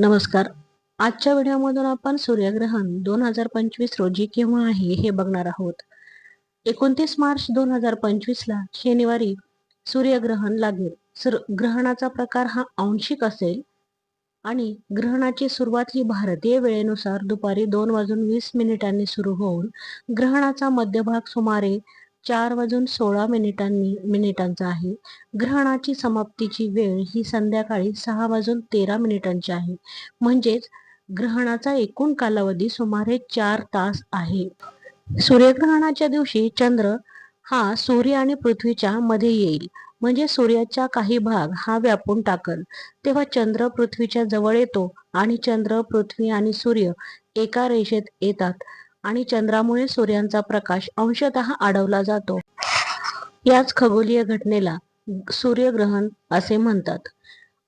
नमस्कार. आजच्या व्हिडिओमधून आपण सूर्यग्रहण दोन हजार पंचवीस रोजी केव्हा आहे हे बघणार आहोत. एकोणतीस मार्च दोन हजार पंचवीसला शनिवारी सूर्यग्रहण लागेल. ग्रहणाचा प्रकार हा आंशिक असेल आणि ग्रहणाची सुरुवात ही भारतीय वेळेनुसार दुपारी दोन वाजून वीस मिनिटांनी सुरू होऊन ग्रहणाचा मध्यभाग सुमारे चार वाजून सोळा मिनिटांनी मिनिटांचा आहे. ग्रहणाची समाप्तीची वेळ ही संध्याकाळी सहा वाजून तेरा मिनिटांची आहे. म्हणजेच ग्रहणाचा एकूण कालावधी सुमारे चार तास आहे. सूर्यग्रहणाच्या दिवशी चंद्र हा सूर्य आणि पृथ्वीच्या मध्ये येईल. म्हणजे सूर्याचा काही भाग हा व्यापून टाकल. तेव्हा चंद्र पृथ्वीच्या जवळ येतो आणि चंद्र पृथ्वी आणि सूर्य एका रेषेत येतात. आणि चंद्रामुळे सूर्यांचा प्रकाश अंशतः अडवला जातो. याच खगोलीय घटनेला सूर्यग्रहण असे म्हणतात.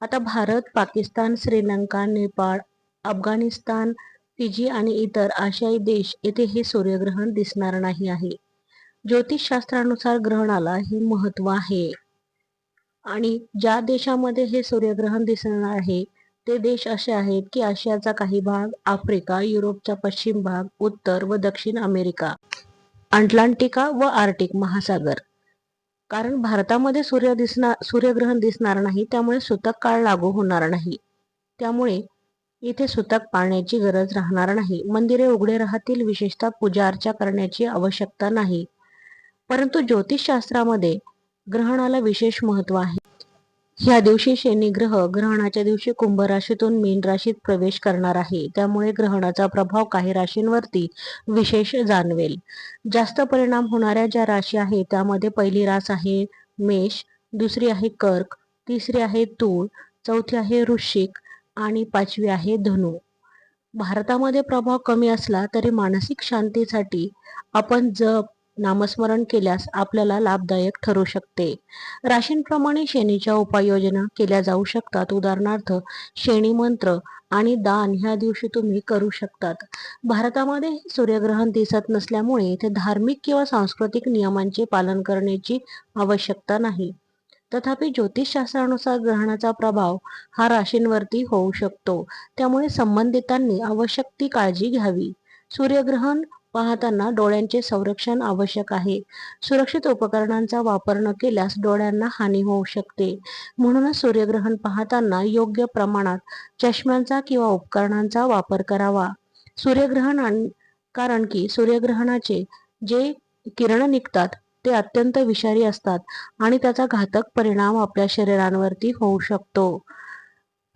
आता भारत पाकिस्तान श्रीलंका नेपाळ अफगाणिस्तान फिजी आणि इतर आशियाई देश येथे हे सूर्यग्रहण दिसणार नाही आहे. ज्योतिषशास्त्रानुसार ग्रहणाला हे महत्त्व आहे. आणि ज्या देशामध्ये हे सूर्यग्रहण दिसणार आहे ते देश असे आहेत की आशियाचा काही भाग आफ्रिका युरोपचा पश्चिम भाग उत्तर व दक्षिण अमेरिका अटलांटिका व आर्टिक महासागर. कारण भारतामध्ये सूर्य दिसणार सूर्यग्रहण दिसणार नाही त्यामुळे सुतक काळ लागू होणार नाही. त्यामुळे इथे सुतक पाळण्याची गरज राहणार नाही. मंदिरे उघडे राहतील विशेषतः पूजा अर्चा करण्याची आवश्यकता नाही. परंतु ज्योतिषशास्त्रामध्ये ग्रहणाला विशेष महत्त्व आहे. ह्या दिवशी शनी ग्रह ग्रहणाच्या दिवशी कुंभ राशीतून मीन राशीत प्रवेश करणार आहे. त्यामुळे ग्रहणाचा प्रभाव काही राशींवरती विशेष जाणवेल. जास्त परिणाम होणाऱ्या ज्या राशी आहेत त्यामध्ये पहिली रास आहे मेष दुसरी आहे कर्क तिसरी आहे तूळ चौथी आहे वृश्चिक आणि पाचवी आहे धनु. भारतामध्ये प्रभाव कमी असला तरी मानसिक शांतीसाठी आपण जप नामस्मरण केल्यास आपल्याला लाभदायक ठरू शकते. राशींप्रमाणे शनीच्या उपाययोजना केल्या जाऊ शकतात. उदाहरणार्थ शेणी मंत्र आणि दान ह्या दिवशी तुम्ही करू शकतात. भारतामध्ये सूर्यग्रहण दिसत नसल्यामुळे इथे धार्मिक किंवा सांस्कृतिक नियमांचे पालन करण्याची आवश्यकता नाही. तथापि ज्योतिषशास्त्रानुसार ग्रहणाचा प्रभाव हा राशींवरती होऊ शकतो. त्यामुळे संबंधितांनी आवश्यक ती काळजी घ्यावी. सूर्यग्रहण पाहताना डोळ्यांचे संरक्षण आवश्यक आहे. सुरक्षित उपकरणांचा वापर न केल्यास डोळ्यांना हानी होऊ शकते. म्हणूनच सूर्यग्रहण पाहताना योग्य प्रमाणात चष्म्यांचा किंवा उपकरणांचा वापर करावा. सूर्यग्रहण कारण की सूर्यग्रहणाचे जे किरण निघतात ते अत्यंत विषारी असतात आणि त्याचा घातक परिणाम आपल्या शरीरांवरती होऊ शकतो.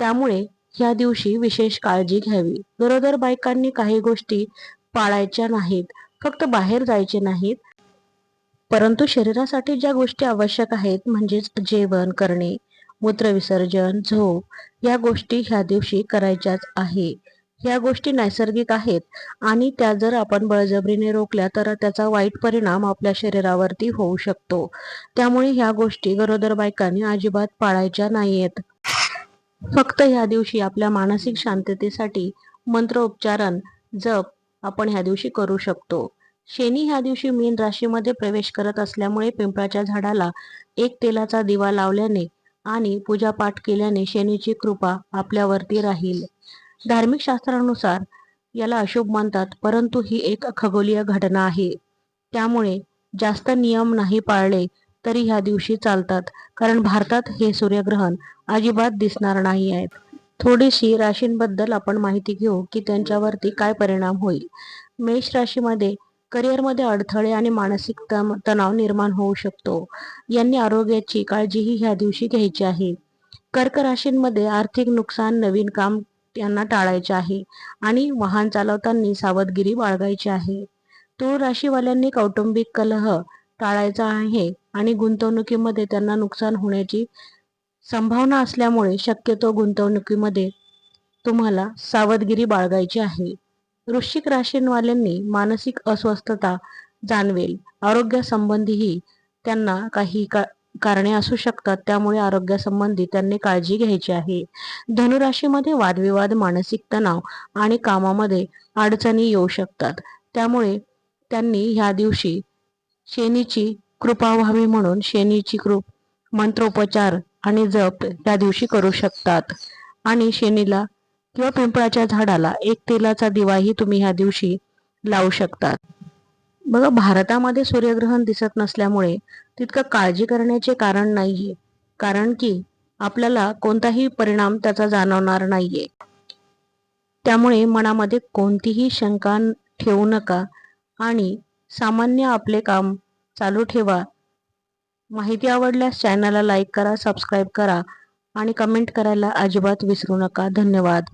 त्यामुळे या दिवशी विशेष काळजी घ्यावी. गरोदर बायकांनी काही गोष्टी पाळायच्या नाहीत फक्त बाहेर जायचे नाहीत. परंतु शरीरासाठी ज्या गोष्टी आवश्यक आहेत म्हणजेच जेवण करणे मूत्रविसर्जन झोप या गोष्टी ह्या दिवशी करायच्याच आहे. ह्या गोष्टी नैसर्गिक आहेत आणि त्या जर आपण बळजबरीने रोखल्या तर त्याचा वाईट परिणाम आपल्या शरीरावरती होऊ शकतो. त्यामुळे ह्या गोष्टी गरोदर बायकांनी अजिबात पाळायच्या नाहीयेत. फक्त ह्या दिवशी आपल्या मानसिक शांततेसाठी मंत्रोपचारण जप आपण ह्या दिवशी करू शकतो. शनी ह्या दिवशी मीन राशीमध्ये प्रवेश करत असल्यामुळे पिंपळाच्या झाडाला एक तेलाचा दिवा लावल्याने आणि पूजापाठ केल्याने शनीची कृपा आपल्यावरती राहील. धार्मिक शास्त्रानुसार याला अशुभ मानतात परंतु ही एक खगोलीय घटना आहे. त्यामुळे जास्त नियम नाही पाळले तरी ह्या दिवशी चालतात कारण भारतात हे सूर्यग्रहण अजिबात दिसणार नाही आहेत. थोडीशी राशींबद्दल आपण माहिती घेऊ की त्यांच्यावरती काय परिणाम होईल. मेष राशीमध्ये करिअरमध्ये अडथळे आणि मानसिक तणाव निर्माण होऊ शकतो. यांनी आरोग्याची काळजीही ह्या दिवशी घ्यायची आहे. कर्क राशींमध्ये आर्थिक नुकसान नवीन काम यांना टाळायचे आहे आणि वाहन चालवताना सावधगिरी बाळगायची आहे. तूळ राशीवाल्यांनी कौटुंबिक कलह टाळायचा आहे आणि गुंतवणुकीमध्ये त्यांना नुकसान होण्याची संभावना असल्यामुळे शक्यतो गुंतवणुकीमध्ये तुम्हाला सावधगिरी बाळगायची आहे. वृश्चिक राशींवाल्यांनी मानसिक अस्वस्थता जाणवेल. आरोग्यासंबंधीही त्यांना काही का कारणे असू शकतात. त्यामुळे आरोग्यासंबंधी त्यांनी काळजी घ्यायची आहे. धनुराशीमध्ये वादविवाद मानसिक तणाव आणि कामामध्ये अडचणी येऊ शकतात. त्यामुळे त्यांनी ह्या दिवशी शेनीची कृपा व्हावी म्हणून शेनीची कृप मंत्रोपचार आणि जप त्या दिवशी करू शकतात. आणि शेनीला किंवा पिंपळाच्या झाडाला एक तेलाचा दिवाही तुम्ही ह्या दिवशी लावू शकतात. बघा भारतामध्ये सूर्यग्रहण दिसत नसल्यामुळे तितकं काळजी करण्याचे कारण नाहीये. कारण की आपल्याला कोणताही परिणाम त्याचा जाणवणार नाहीये. त्यामुळे मनामध्ये कोणतीही शंका ठेवू नका. आणि सामान्य आपले काम चालू ठेवा. माहिती आवडल्यास चॅनलला लाईक करा सबस्क्राईब करा आणि कमेंट करायला अजिबात विसरू नका. धन्यवाद.